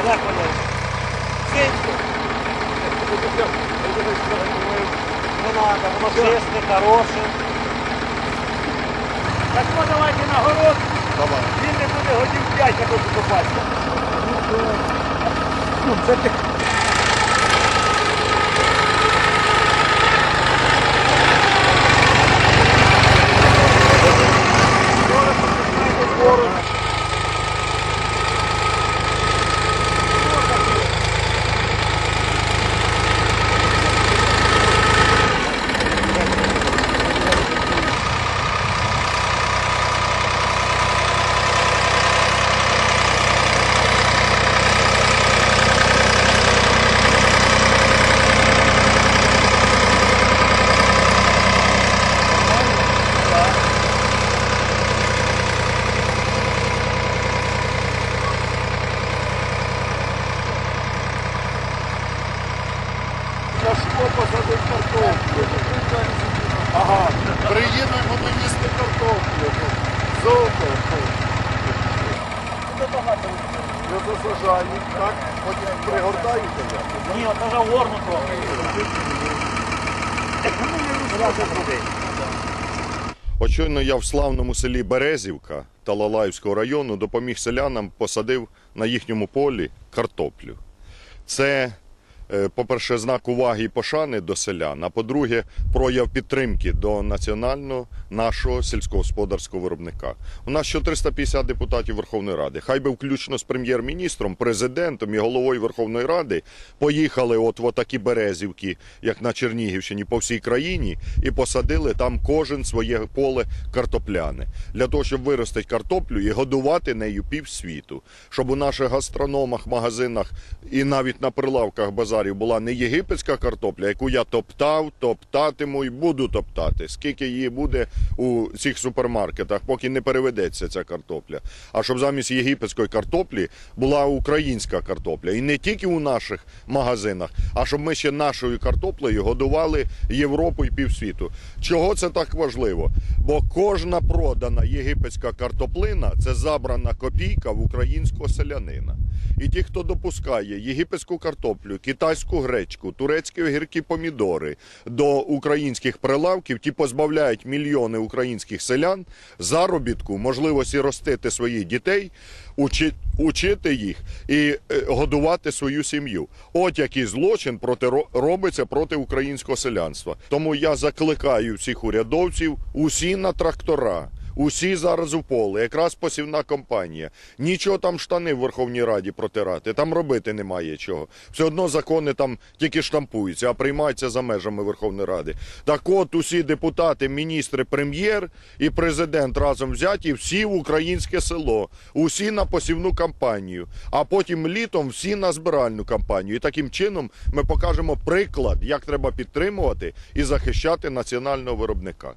Олег Валерійович, синько. Не надо, воно чисте, хороше. Так ну давайте на город. Давай. Він не буде годів 5, я хочу побачити. Ну, це ти. Сашко посадив картоплю. Ага, приїдемо ми їсти картоплю. Золото. Це багато. Не так? Потім пригортають тебе. Ні, от вже горну трохи. От щойно я в славному селі Березівка Талалаївського району допоміг селянам, посадив на їхньому полі картоплю. Це, по-перше, знак уваги і пошани до селян, а по-друге, прояв підтримки до національного нашого сільськогосподарського виробника. У нас ще 350 депутатів Верховної Ради. Хай би включно з прем'єр-міністром, президентом і головою Верховної Ради поїхали от в такі березівки, як на Чернігівщині, по всій країні, і посадили там кожен своє поле картопляне для того, щоб виростити картоплю і годувати нею півсвіту, щоб у наших гастрономах, магазинах і навіть на прилавках базарів була не єгипетська картопля, яку я топтав, топтатиму і буду топтати. Скільки її буде у цих супермаркетах, поки не переведеться ця картопля. А щоб замість єгипетської картоплі була українська картопля. І не тільки у наших магазинах, а щоб ми ще нашою картоплею годували Європу і півсвіту. Чого це так важливо? Бо кожна продана єгипетська картоплина це забрана копійка в українського селянина. І ті, хто допускає єгипетську картоплю, китайську гречку, турецькі огірки помідори до українських прилавків, ті позбавляють мільйони українських селян заробітку, можливості ростити своїх дітей, учи- учити їх і е, годувати свою сім'ю. От який злочин проти робиться проти українського селянства. Тому я закликаю всіх урядовців усі на трактора. Усі зараз у поле, якраз посівна компанія. Нічого там штани в Верховній Раді протирати, там робити немає чого. Все одно закони там тільки штампуються, а приймаються за межами Верховної Ради. Так от усі депутати, міністри, прем'єр і президент разом взяті, всі в українське село, усі на посівну кампанію, а потім літом всі на збиральну кампанію. І таким чином ми покажемо приклад, як треба підтримувати і захищати національного виробника.